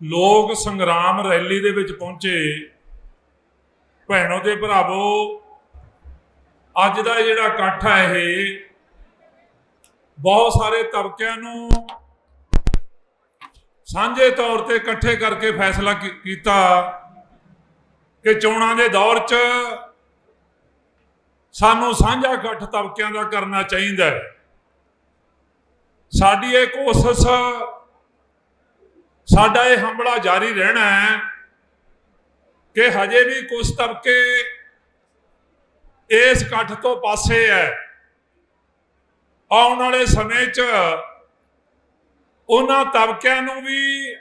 ਲੋਕ ਸੰਗਰਾਮ ਰੈਲੀ ਦੇ ਵਿੱਚ ਪਹੁੰਚੇ। ਭੈਣੋ ਤੇ ਭਰਾਵੋ, ਅੱਜ ਦਾ ਜਿਹੜਾ ਇਕੱਠ ਹੈ ਇਹ, ਬਹੁਤ ਸਾਰੇ ਤਬਕਿਆਂ ਨੂੰ ਸਾਂਝੇ ਤੌਰ ਤੇ ਇਕੱਠੇ ਕਰਕੇ ਫੈਸਲਾ ਕੀਤਾ ਕਿ ਚੋਣਾਂ ਦੇ ਦੌਰ 'ਚ ਸਾਨੂੰ ਸਾਂਝਾ ਇਕੱਠ ਤਬਕਿਆਂ ਦਾ ਕਰਨਾ ਚਾਹੀਦਾ ਹੈ। ਸਾਡੀ ਇਹ ਕੋਸ਼ਿਸ਼ ਸਾਡਾ ਇਹ ਹਮਲਾ ਜਾਰੀ ਰਹਿਣਾ ਹੈ ਕਿ ਹਜੇ ਵੀ ਕੁਝ ਤਬਕੇ ਇਸ ਇਕੱਠ ਤੋਂ ਪਾਸੇ ਹੈ। ਆਉਣ ਵਾਲੇ ਸਮੇਂ 'ਚ ਉਹਨਾਂ ਤਬਕਿਆਂ ਨੂੰ ਵੀ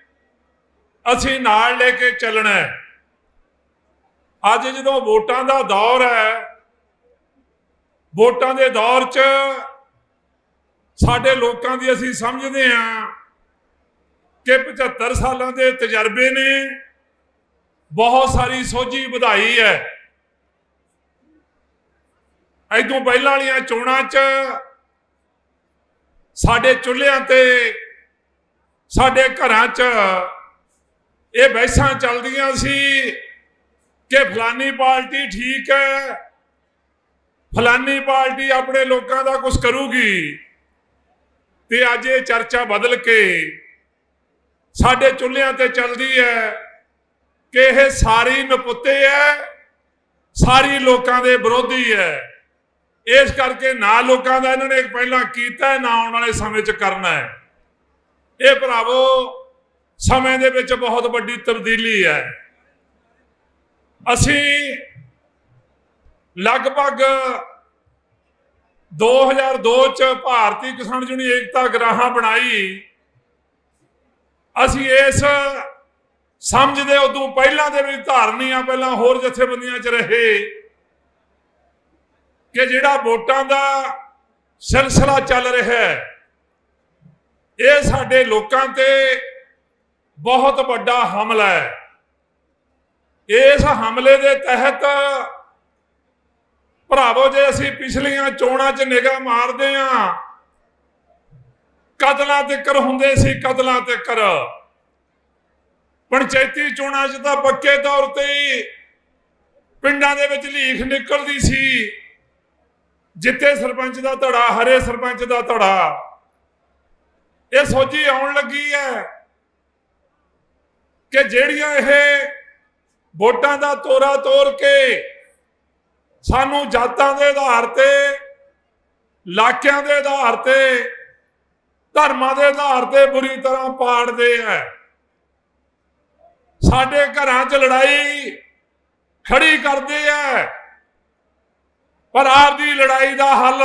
ਅਸੀਂ ਨਾਲ ਲੈ ਕੇ ਚੱਲਣਾ ਹੈ। ਅੱਜ ਜਦੋਂ ਵੋਟਾਂ ਦਾ ਦੌਰ ਹੈ, ਵੋਟਾਂ ਦੇ ਦੌਰ 'ਚ ਸਾਡੇ ਲੋਕਾਂ ਦੀ ਅਸੀਂ ਸਮਝਦੇ ਹਾਂ ਕਿ 75 ਸਾਲਾਂ ਦੇ ਤਜਰਬੇ ਨੇ ਬਹੁਤ ਸਾਰੀ ਸੋਝੀ ਵਧਾਈ ਹੈ। ਐਦੋਂ ਪਹਿਲਾਂ ਵਾਲੀਆਂ ਚੋਣਾਂ 'ਚ ਸਾਡੇ ਚੁੱਲ੍ਹਿਆਂ ਤੇ, ਸਾਡੇ ਘਰਾਂ 'ਚ ਇਹ ਬਹਿਸਾਂ ਚੱਲਦੀਆਂ ਸੀ ਕਿ ਫਲਾਨੀ ਪਾਰਟੀ ਠੀਕ ਹੈ, ਫਲਾਨੀ ਪਾਰਟੀ ਆਪਣੇ ਲੋਕਾਂ ਦਾ ਕੁਝ ਕਰੂਗੀ ਤੇ ਅੱਜ ਇਹ ਚਰਚਾ ਬਦਲ ਕੇ ਸਾਡੇ ਚੁੱਲ੍ਹਿਆਂ ਤੇ ਚੱਲਦੀ ਹੈ ਕਿ ਇਹ ਸਾਰੀ ਨਪੁੱਤੇ ਹੈ, ਸਾਰੀ ਲੋਕਾਂ ਦੇ ਵਿਰੋਧੀ ਹੈ। ਇਸ ਕਰਕੇ ਨਾ ਲੋਕਾਂ ਦਾ ਇਹਨਾਂ ਨੇ ਪਹਿਲਾਂ ਕੀਤਾ, ਨਾ ਆਉਣ ਵਾਲੇ ਸਮੇਂ 'ਚ ਕਰਨਾ ਹੈ। ਇਹ ਭਰਾਵੋ, ਸਮੇਂ ਦੇ ਵਿੱਚ ਬਹੁਤ ਵੱਡੀ ਤਬਦੀਲੀ ਹੈ। ਅਸੀਂ ਲਗਭਗ 2002 ਚ ਭਾਰਤੀ ਕਿਸਾਨ ਯੂਨੀਅਨ ਏਕਤਾ ਗਰਾਹਾਂ ਬਣਾਈ। ਅਸੀਂ ਇਸ ਸਮਝਦੇ ਉਦੋਂ ਪਹਿਲਾਂ ਦੇ ਵੀ ਧਾਰਨੀਆਂ ਪਹਿਲਾਂ ਹੋਰ ਜਥੇਬੰਦੀਆਂ 'ਚ ਰਹੇ ਕਿ ਜਿਹੜਾ ਵੋਟਾਂ ਦਾ ਸਿਲਸਿਲਾ ਚੱਲ ਰਿਹਾ ਹੈ, ਇਹ ਸਾਡੇ ਲੋਕਾਂ ਤੇ ਬਹੁਤ ਵੱਡਾ ਹਮਲਾ ਹੈ। ਇਸ ਹਮਲੇ ਦੇ ਤਹਿਤ ਭਰਾਵੋ, ਜੇ ਅਸੀਂ ਪਿਛਲੀਆਂ ਚੋਣਾਂ 'ਚ ਨਿਗਾਹ ਮਾਰਦੇ ਆਂ ਕਤਲਾਂ ਤੇ ਕਰ ਹੁੰਦੇ ਸੀ ਕਤਲਾਂ ਤੇ ਕਰ ਪੰਚਾਇਤੀ ਚੋਣਾਂ 'ਚ ਤਾਂ ਪੱਕੇ ਤੌਰ ਤੇ ਹੀ ਪਿੰਡਾਂ ਦੇ ਵਿੱਚ ਲੀਖ ਨਿਕਲਦੀ ਸੀ। ਜਿੱਤੇ ਸਰਪੰਚ ਦਾ ਧੜਾ, ਹਰੇ ਸਰਪੰਚ ਦਾ ਧੜਾ। ਇਹ ਸੋਝੀ ਆਉਣ ਲੱਗੀ ਹੈ ਕਿ ਜਿਹੜੀਆਂ ਇਹ ਵੋਟਾਂ ਦਾ ਤੋਰਾ ਤੋਰ ਕੇ ਸਾਨੂੰ ਜਾਤਾਂ ਦੇ ਆਧਾਰ ਤੇ, ਇਲਾਕਿਆਂ ਦੇ ਆਧਾਰ ਤੇ, ਧਰਮਾਂ ਦੇ ਆਧਾਰ ਤੇ ਬੁਰੀ ਤਰ੍ਹਾਂ ਪਾੜਦੇ ਆ ਸਾਡੇ ਘਰਾਂ 'ਚ ਲੜਾਈ ਖੜੀ ਕਰਦੇ ਆ ਪਰ ਆਪ ਦੀ ਲੜਾਈ ਦਾ ਹੱਲ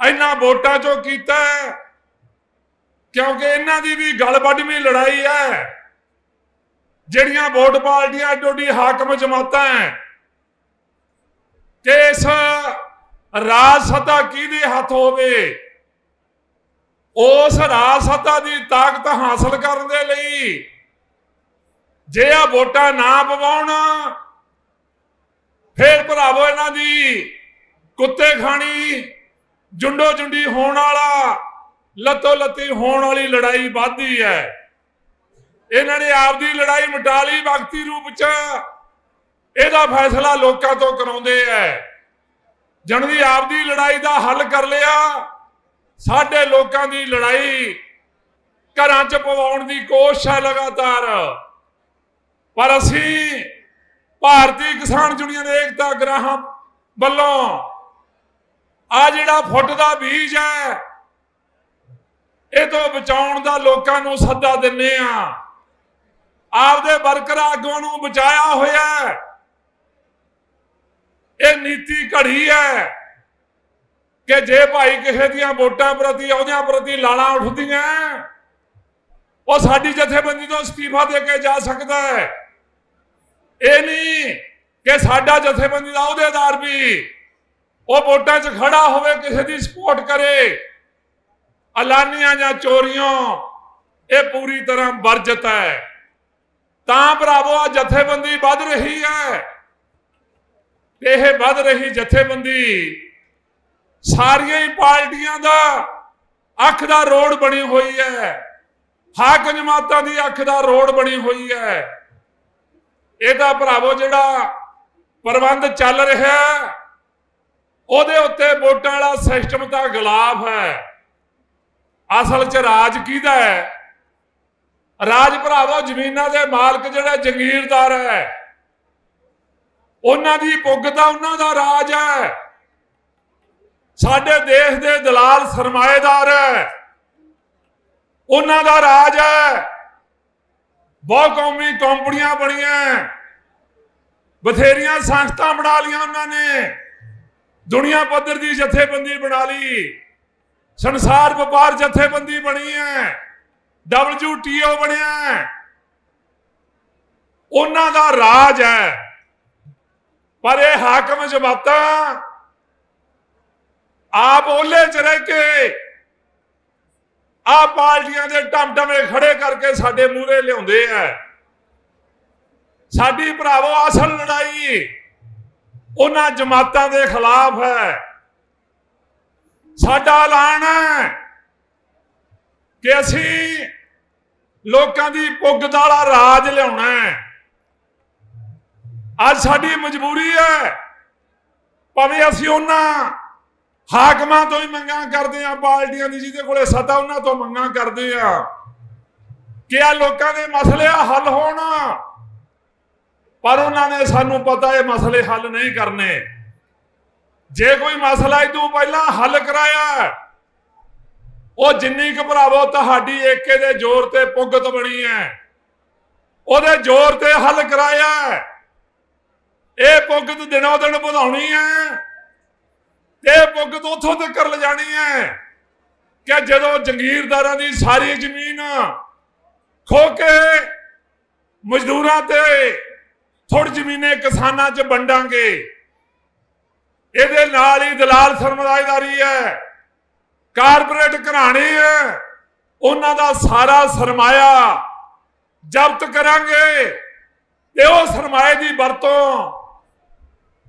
ਇਹਨਾਂ ਵੋਟਾਂ 'ਚੋਂ ਕੀਤਾ ਕਿਉਂਕਿ ਇਹਨਾਂ ਦੀ ਵੀ ਗਲ ਵੱਢਵੀਂ ਲੜਾਈ ਹੈ ਜਿਹੜੀਆਂ ਵੋਟ ਪਾਰਟੀਆਂ ਡੋਡੀ ਹਾਕਮ ਜਮਾਤਾਂ ਹੈ ਕਿ ਇਸ ਰਾਜ ਸੱਤਾ ਕਿਹਦੇ ਹੱਥ ਹੋਵੇ? ਉਸ ਰਾਜ ਸੱਤਾ ਦੀ ਤਾਕਤ ਹਾਸਲ ਕਰਨ ਦੇ ਲਈ ਜੇ ਆ ਵੋਟਾਂ ਨਾ ਪਵਾਉਣ, ਫੇਰ ਭਰਾਵੋ ਇਹਨਾਂ ਦੀ ਕੁੱਤੇ ਖਾਣੀ, ਜੁੰਡੋ ਜੁੰਡੀ ਹੋਣ ਵਾਲਾ, ਲੱਤੋ ਲੱਤੀ ਹੋਣ ਵਾਲੀ ਲੜਾਈ ਵੱਧਦੀ ਹੈ। ਇਹਨਾਂ ਨੇ ਆਪਦੀ ਲੜਾਈ ਮਿਟਾ ਲਈ ਵਕਤੀ ਰੂਪ ਚ। ਇਹਦਾ ਫੈਸਲਾ ਲੋਕਾਂ ਤੋਂ ਕਰਾਉਂਦੇ ਐ ਜਣ ਦੀ ਆਪਦੀ ਲੜਾਈ ਦਾ ਹੱਲ ਕਰ ਲਿਆ, ਸਾਡੇ ਲੋਕਾਂ ਦੀ ਲੜਾਈ ਘਰਾਂ 'ਚ ਪਵਾਉਣ ਦੀ ਕੋਸ਼ਿਸ਼ ਹੈ ਲਗਾਤਾਰ। ਪਰ ਅਸੀਂ ਭਾਰਤੀ ਕਿਸਾਨ ਯੂਨੀਅਨ ਏਕਤਾ ਗ੍ਰਾਹਾਂ ਵੱਲੋਂ ਆ ਜਿਹੜਾ ਫੁੱਟ ਦਾ ਬੀਜ ਹੈ, ਇਹ ਤੋਂ ਬਚਾਉਣ ਦਾ ਲੋਕਾਂ ਨੂੰ ਸੱਦਾ ਦਿੰਨੇ ਆ ਆਪਦੇ ਵਰਕਰ ਆਗੂਆਂ ਨੂੰ ਬਚਾਇਆ ਹੋਇਆ ਇਹ ਨੀਤੀ ਘੜੀ ਹੈ ਕਿ ਜੇ ਭਾਈ ਕਿਸੇ ਦੀਆਂ ਵੋਟਾਂ ਪ੍ਰਤੀ ਉਹਦਿਆਂ ਪ੍ਰਤੀ ਲਾਲਾਂ ਉੱਠਦੀਆਂ, ਉਹ ਸਾਡੀ ਜਥੇਬੰਦੀ ਤੋਂ ਅਸਤੀਫਾ ਦੇ ਕੇ ਜਾ ਸਕਦਾ ਹੈ। ਇਹ ਨਹੀਂ ਕਿ ਸਾਡਾ ਜਥੇਬੰਦੀ ਦਾ ਅਹੁਦੇਦਾਰ ਵੀ ਉਹ ਵੋਟਾਂ 'ਚ ਖੜਾ ਹੋਵੇ, ਕਿਸੇ ਦੀ ਸਪੋਰਟ ਕਰੇ। ਐਲਾਨੀਆਂ ਜਾਂ ਚੋਰੀਆਂ, ਇਹ ਪੂਰੀ ਤਰ੍ਹਾਂ ਵਰਜਿਤ ਹੈ। ਤਾਂ ਭਰਾਵੋ ਆ ਜਥੇਬੰਦੀ ਵੱਧ ਰਹੀ ਹੈ। ਤੇ ਇਹ ਵੱਧ ਰਹੀ ਜਥੇਬੰਦੀ ਸਾਰੀਆਂ ਹੀ ਪਾਰਟੀਆਂ ਦਾ ਅੱਖ ਦਾ ਰੋਡ ਬਣੀ ਹੋਈ ਹੈ। ਹਾਕ ਜਮਾਤਾਂ ਦੀ ਅੱਖ ਦਾ ਰੋਡ ਬਣੀ ਹੋਈ ਹੈ। ਇਹਦਾ ਭਰਾਵੋ ਜਿਹੜਾ ਪ੍ਰਬੰਧ ਚੱਲ ਰਿਹਾ ਉਹਦੇ ਉੱਤੇ ਵੋਟਾਂ ਵਾਲਾ ਸਿਸਟਮ ਤਾਂ ਗਲਾਫ ਹੈ। ਅਸਲ 'ਚ ਰਾਜ ਕਿਹਦਾ ਹੈ? ਰਾਜ ਭਰਾਵੋ, ਜ਼ਮੀਨਾਂ ਦੇ ਮਾਲਕ ਜਿਹੜਾ ਜ਼ਮੀਰਦਾਰ ਹੈ। ਉਹਨਾਂ ਦੀ ਪੁੱਗਤਾ ਉਹਨਾਂ ਦਾ ਰਾਜ ਹੈ। ਸਾਡੇ ਦੇਸ਼ ਦੇ ਦਲਾਲ ਸਰਮਾਏਦਾਰ ਹੈ। ਉਹਨਾਂ ਦਾ ਰਾਜ ਹੈ। ਬਹੁ ਕੌਮੀ ਕੰਪਨੀਆਂ ਬਣੀਆਂ। ਬਥੇਰੀਆਂ ਸੰਸਥਾ ਬਣਾ ਲੀਆਂ ਉਹਨਾਂ ਨੇ। ਦੁਨੀਆ ਪੱਧਰ ਦੀ ਜਥੇਬੰਦੀ ਬਣਾ ਲਈ। ਸੰਸਾਰ ਵਪਾਰ ਜਥੇਬੰਦੀ ਬਣੀ ਹੈ। WTO ਬਣਿਆ ਉਹਨਾਂ ਦਾ ਰਾਜ ਹੈ। ਪਰ ਇਹ ਹਾਕਮ ਜਮਾਤਾਂ ਆਪ ਓਲੇ ਚ ਰਹਿ ਕੇ ਆ ਪਾਰਟੀਆਂ ਦੇ ਟਮਟਮੇ ਖੜੇ ਕਰਕੇ ਸਾਡੇ ਮੂਹਰੇ ਲਿਆਉਂਦੇ ਆ। ਸਾਡੀ ਭਰਾਵੋ, ਅਸਲ ਲੜਾਈ ਉਹਨਾਂ ਜਮਾਤਾਂ ਦੇ ਖਿਲਾਫ ਹੈ। ਸਾਡਾ ਐਲਾਨ ਹੈ ਕਿ ਅਸੀਂ ਲੋਕਾਂ ਦੀ ਪੁੱਗ ਵਾਲਾ ਰਾਜ ਲਿਆਉਣਾ ਹੈ। ਅੱਜ ਸਾਡੀ ਮਜਬੂਰੀ ਹੈ, ਭਾਵੇਂ ਅਸੀਂ ਉਹਨਾਂ ਹਾਕਮਾਂ ਤੋਂ ਹੀ ਮੰਗਾਂ ਕਰਦੇ ਆ ਪਾਰਟੀਆਂ ਦੀ ਜਿਹਦੇ ਕੋਲੇ ਸੱਤਾ ਉਹਨਾਂ ਤੋਂ ਮੰਗਾਂ ਕਰਦੇ ਆ। ਕਿ ਆ ਲੋਕਾਂ ਦੇ ਮਸਲੇ ਆ, ਹੱਲ ਹੋਣ। ਪਰ ਉਹਨਾਂ ਨੇ ਸਾਨੂੰ ਪਤਾ ਇਹ ਮਸਲੇ ਹੱਲ ਨਹੀਂ ਕਰਨੇ। ਜੇ ਕੋਈ ਮਸਲਾ ਇਦੋਂ ਪਹਿਲਾਂ ਹੱਲ ਕਰਾਇਆ। ਉਹ ਜਿੰਨੀ ਘਬਰਾਵੋ ਤੁਹਾਡੀ ਏਕੇ ਦੇ ਜ਼ੋਰ ਤੇ ਪੁਗਤ ਬਣੀ ਹੈ ਉਹਦੇ ਜ਼ੋਰ ਤੇ ਹੱਲ ਕਰਾਇਆ। ਇਹ ਪੁਗਤ ਦਿਨੋਂ ਦਿਨ ਵਧਾਉਣੀ ਹੈ ਤੇ ਇਹ ਪੁੱਗਤ ਉੱਥੋਂ ਤੱਕ ਲਿਜਾਣੀ ਹੈ ਕਿ ਜਦੋਂ ਜੰਗੀਰਦਾਰਾਂ ਦੀ ਸਾਰੀ ਜ਼ਮੀਨ ਖੋ ਕੇ ਮਜ਼ਦੂਰਾਂ ਤੇ ਥੋੜੀ ਜ਼ਮੀਨੇ ਕਿਸਾਨਾਂ 'ਚ ਵੰਡਾਂਗੇ, ਇਹਦੇ ਨਾਲ ਹੀ ਦਲਾਲ ਸਰਮਾਇਦਾਰੀ ਹੈ, ਕਾਰਪੋਰੇਟ ਘਰਾਣੇ ਹੈ, ਉਹਨਾਂ ਦਾ ਸਾਰਾ ਸਰਮਾਇਆ ਜ਼ਬਤ ਕਰਾਂਗੇ ਤੇ ਉਹ ਸਰਮਾਏ ਦੀ ਵਰਤੋਂ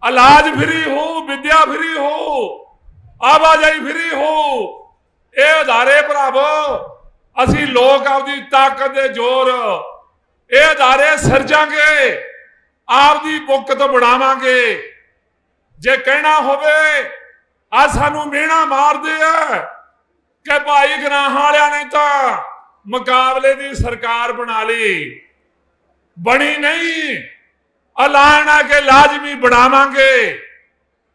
ਇਲਾਜ ਫਰੀ ਹੋ, ਵਿਦਿਆ ਫਰੀ ਹੋ, ਆਵਾਜਾਈ ਫਰੀ ਹੋ। ਇਹ ਅਧਾਰੇ ਭਰਾਵੋ, ਅਸੀਂ ਲੋਕ ਆਪਦੀ ਤਾਕਤ ਦੇ ਜ਼ੋਰ, ਇਹ ਅਧਾਰੇ ਸਿਰਜਾਂਗੇ, ਆਪਦੀ ਬੁੱਕਤ ਬਣਾਵਾਂਗੇ। ਜੇ ਕਹਿਣਾ ਹੋਵੇ, ਆ ਸਾਨੂੰ ਮਿਹਣਾ ਮਾਰਦੇ ਆ ਕਿ ਭਾਈ ਗਨਾਹਾਂ ਵਾਲਿਆਂ ਨੇ ਤਾਂ ਮੁਕਾਬਲੇ ਦੀ ਸਰਕਾਰ ਬਣਾ ਲਈ। ਬਣੀ ਨਹੀਂ। ਐਲਾਨ ਆ ਕਿ ਲਾਜ਼ਮੀ ਬਣਾਵਾਂਗੇ।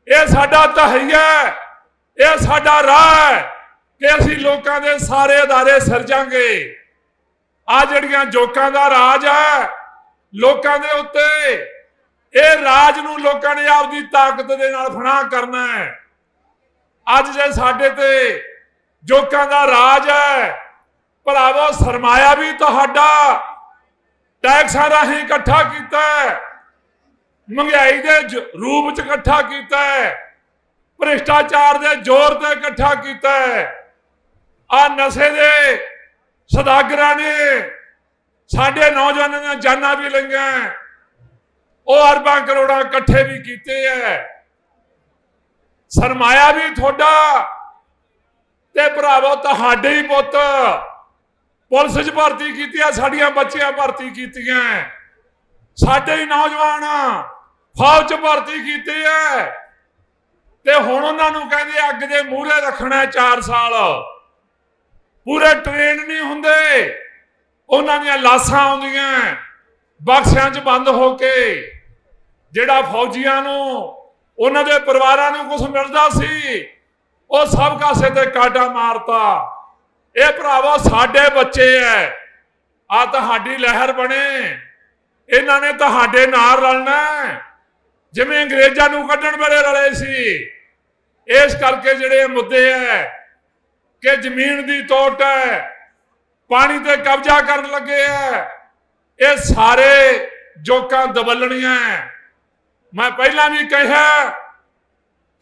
ਇਹ ਸਾਡਾ ਤਹਈਆ ਇਹ ਸਾਡਾ ਰਾਹ ਹੈ ਕਿ ਅਸੀਂ ਲੋਕਾਂ ਦੇ ਸਾਰੇ ਅਦਾਰੇ ਸਿਰਜਾਂਗੇ ਆ ਜਿਹੜੀਆਂ ਜੋਕਾਂ ਦਾ ਰਾਜ ਹੈ ਲੋਕਾਂ ਦੇ ਉੱਤੇ, ਇਹ ਰਾਜ ਨੂੰ ਲੋਕਾਂ ਨੇ ਆਪਦੀ ਤਾਕਤ ਦੇ ਨਾਲ ਫਨਾ ਕਰਨਾ ਹੈ। ਅੱਜ ਜੇ ਸਾਡੇ ਤੇ ਜੋਕਾਂ ਦਾ ਰਾਜ ਹੈ। ਭਰਾਵੋ, ਸਰਮਾਇਆ ਵੀ ਤੁਹਾਡਾ, ਟੈਕਸਾਂ ਰਾਹੀਂ ਇਕੱਠਾ ਕੀਤਾ ਹੈ। ਮਹਿੰਗਾਈ ਦੇ ਰੂਪ ਚ ਇਕੱਠਾ ਕੀਤਾ ਹੈ। ਭ੍ਰਿਸ਼ਟਾਚਾਰ ਦੇ ਜ਼ੋਰ ਤੇ ਇਕੱਠਾ ਕੀਤਾ ਹੈ। ਆ ਨਸ਼ੇ ਦੇ ਸਦਾਗਰਾਂ ਨੇ ਸਾਡੇ ਨੌਜਵਾਨਾਂ ਦੀਆਂ ਜਾਨਾਂ ਵੀ ਲਈਆਂ ਉਹ ਅਰਬਾਂ ਕਰੋੜਾਂ ਇਕੱਠੇ ਵੀ ਕੀਤੇ ਐ ਸਰਮਾਇਆ ਵੀ ਤੁਹਾਡਾ ਤੇ ਭਰਾਵੋ ਤੁਹਾਡੇ ਹੀ ਪੁੱਤ। ਪੁਲਿਸ 'ਚ ਭਰਤੀ ਕੀਤੀ ਕੀਤੀਆਂ, ਸਾਡੀਆਂ ਬੱਚੀਆਂ ਭਰਤੀ ਕੀਤੀਆਂ ਸਾਡੇ ਹੀ ਨੌਜਵਾਨ ਫੌਜ 'ਚ ਭਰਤੀ ਕੀਤੀ ਐ। ਤੇ ਹੁਣ ਉਹਨਾਂ ਨੂੰ ਕਹਿੰਦੇ ਅੱਗ ਦੇ ਮੂਹਰੇ ਰੱਖਣਾ 4 ਸਾਲ। ਪੂਰੇ ਟ੍ਰੇਨ ਨਹੀਂ ਹੁੰਦੇ। ਉਹਨਾਂ ਦੀਆਂ ਲਾਸ਼ਾਂ ਆਉਂਦੀਆਂ ਬਕਸਿਆਂ 'ਚ ਬੰਦ ਹੋ ਕੇ। ਜਿਹੜਾ ਫੌਜੀਆਂ ਨੂੰ, ਉਹਨਾਂ ਦੇ ਪਰਿਵਾਰਾਂ ਨੂੰ ਕੁਝ ਮਿਲਦਾ ਸੀ, ਉਹ ਸਭ ਕਾਸੇ ਤੇ ਕਾਟਾ ਮਾਰਤਾ। ਇਹ ਭਰਾਵਾ ਸਾਡੇ ਬੱਚੇ ਐ। ਆ ਤੁਹਾਡੀ ਲਹਿਰ ਬਣੇ। ਇਹਨਾਂ ਨੇ ਤੁਹਾਡੇ ਨਾਲ ਰਲਣਾ ਜਿਵੇਂ ਅੰਗਰੇਜ਼ਾਂ ਨੂੰ ਕੱਢਣ ਵੇਲੇ ਰਲੇ ਸੀ। ਇਸ ਕਰਕੇ ਜਿਹੜੇ ਮੁੱਦੇ ਹੈ ਕਿ ਜ਼ਮੀਨ ਦੀ ਤੋਟ ਹੈ ਪਾਣੀ ਤੇ ਕਬਜ਼ਾ ਕਰਨ ਲੱਗੇ ਹੈ ਇਹ ਸਾਰੇ ਜੋਕਾਂ ਦਬਲਣੀਆਂ ਮੈਂ ਪਹਿਲਾਂ ਵੀ ਕਿਹਾ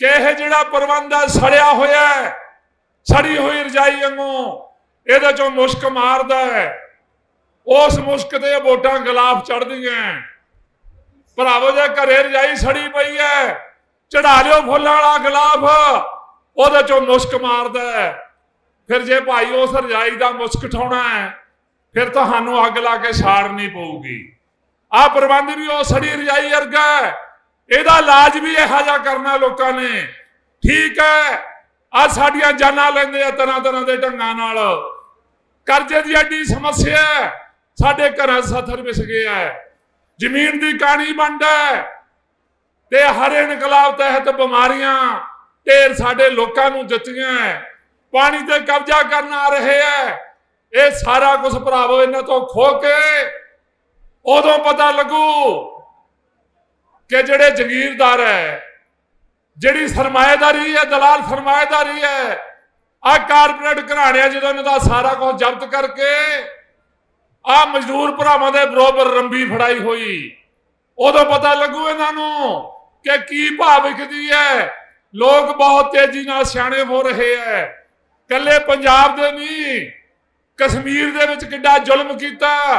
ਕਿ ਇਹ ਜਿਹੜਾ ਪ੍ਰਬੰਧ ਹੈ ਸੜਿਆ ਹੋਇਆ ਹੈ ਸੜੀ ਹੋਈ ਰਜਾਈ ਵਾਂਗੂ, ਇਹਦੇ ਚੋਂ ਮੁਸ਼ਕ ਮਾਰਦਾ ਹੈ ਉਸ ਮੁਸ਼ਕ ਤੇ ਵੋਟਾਂ ਗਲਾਫ ਚੜਦੀਆਂ ਭਰਾਵੋ, ਜੇ ਘਰੇ ਰਜਾਈ ਸੜੀ ਪਈ ਹੈ ਚੜਾ ਲਿਓ ਫੁੱਲਾਂ ਵਾਲਾ ਗਲਾਫ, ਉਹਦੇ ਚੋਂ ਮੁਸ਼ਕ ਮਾਰਦਾ ਫਿਰ ਜੇ ਭਾਈ ਉਸ ਰਜਾਈ ਦਾ ਮੁਸ਼ਕ ਠਾਉਣਾ ਹੈ ਫਿਰ ਤੁਹਾਨੂੰ ਅੱਗ ਲਾ ਕੇ ਸਾੜਨੀ ਪਊਗੀ। ਆ ਪ੍ਰਬੰਧ ਵੀ ਉਹ ਸੜੀ ਰਜਾਈ ਵਰਗਾ ਇਹਦਾ ਇਲਾਜ ਵੀ ਇਹੋ ਜਿਹਾ ਕਰਨਾ ਲੋਕਾਂ ਨੇ। ਠੀਕ ਹੈ ਆ ਸਾਡੀਆਂ ਜਾਨਾਂ ਲੈਂਦੇ ਆ ਤਰ੍ਹਾਂ ਤਰ੍ਹਾਂ ਦੇ ਢੰਗਾਂ ਨਾਲ। ਕਰਜ਼ੇ ਦੀ ਐਡੀ ਸਮੱਸਿਆ ਸਾਡੇ ਘਰਾਂ 'ਚ ਸੱਥਰ ਵਿਸ ਗਿਆ ਹੈ ਜ਼ਮੀਨ ਦੀ ਕਾਣੀ ਵੰਡ ਹੈ। ਤੇ ਹਰੇ ਇਨਕਲਾਬ ਤਹਿਤ ਬਿਮਾਰੀਆਂ ਢੇਰ ਸਾਡੇ ਲੋਕਾਂ ਨੂੰ ਦਿੱਤੀਆਂ ਪਾਣੀ ਤੇ ਕਬਜ਼ਾ ਕਰਨ ਆ ਰਹੇ ਹੈ। ਇਹ ਸਾਰਾ ਕੁਝ ਭਰਾਵੋ ਇਹਨਾਂ ਤੋਂ ਖੋ ਕੇ ਉਦੋਂ ਪਤਾ ਲੱਗੂ ਕਿ ਜਿਹੜੇ ਜ਼ਗੀਰਦਾਰ ਹੈ, ਜਿਹੜੀ ਸਰਮਾਏਦਾਰੀ ਹੈ, ਦਲਾਲ ਸਰਮਾਏਦਾਰੀ ਹੈ ਆ ਕਾਰਪੋਰੇਟ ਘਰਾਣਿਆਂ ਜਦੋਂ ਇਹਨਾਂ ਦਾ ਸਾਰਾ ਕੁਝ ਜ਼ਬਤ ਕਰਕੇ ਆ ਮਜ਼ਦੂਰ ਭਰਾਵਾਂ ਦੇ ਬਰੋਬਰ ਰੰਬੀ ਫੜਾਈ ਹੋਈ। ਉਦੋਂ ਪਤਾ ਲੱਗੂ ਇਹਨਾਂ ਨੂੰ ਕਿ ਕੀ ਭਾਅ ਵਿਕਦੀ ਹੈ। ਲੋਕ ਬਹੁਤ ਤੇਜ਼ੀ ਨਾਲ ਸਿਆਣੇ ਹੋ ਰਹੇ ਹੈ। ਕੱਲੇ ਪੰਜਾਬ ਦੇ ਨਹੀਂ, ਕਸ਼ਮੀਰ ਦੇ ਵਿੱਚ ਕਿੱਡਾ ਜ਼ੁਲਮ ਕੀਤਾ।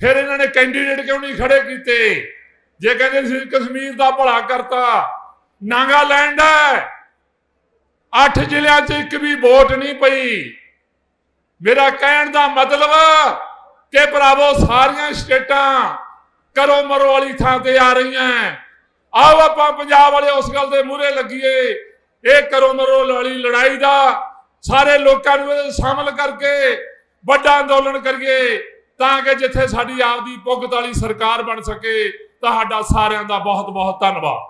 ਫਿਰ ਇਹਨਾਂ ਨੇ ਕੈਂਡੀਡੇਟ ਕਿਉਂ ਨਹੀਂ ਖੜੇ ਕੀਤੇ? ਜੇ ਕਹਿੰਦੇ ਸੀ ਕਸ਼ਮੀਰ ਦਾ ਭਲਾ ਕਰਤਾ ਨਾਗਾਲੈਂਡ ਹੈ। ਅੱਠ ਜ਼ਿਲ੍ਹਿਆਂ 'ਚ ਇੱਕ ਵੀ ਵੋਟ ਨਹੀਂ ਪਈ। ਮੇਰਾ ਕਹਿਣ ਦਾ ਮਤਲਬ ਕਿ ਭਰਾਵੋ ਸਾਰੀਆਂ ਸਟੇਟਾਂ ਕਰੋ ਮਰੋ ਵਾਲੀ ਥਾਂ ਤੇ ਆ ਰਹੀਆਂ ਆਓ ਆਪਾਂ ਪੰਜਾਬ ਵਾਲੇ ਉਸ ਗੱਲ ਦੇ ਮੂਹਰੇ ਲੱਗੀਏ। ਇਹ ਕਰੋ ਮਰੋ ਵਾਲੀ ਲੜਾਈ ਦਾ ਸਾਰੇ ਲੋਕਾਂ ਨੂੰ ਇਹਦੇ 'ਚ ਸ਼ਾਮਲ ਕਰਕੇ ਵੱਡਾ ਅੰਦੋਲਨ ਕਰੀਏ ਤਾਂ ਕਿ ਜਿੱਥੇ ਸਾਡੀ ਆਪਦੀ ਪੁਗਤ ਵਾਲੀ ਸਰਕਾਰ ਬਣ ਸਕੇ, ਤੁਹਾਡਾ ਸਾਰਿਆਂ ਦਾ ਬਹੁਤ ਬਹੁਤ ਧੰਨਵਾਦ।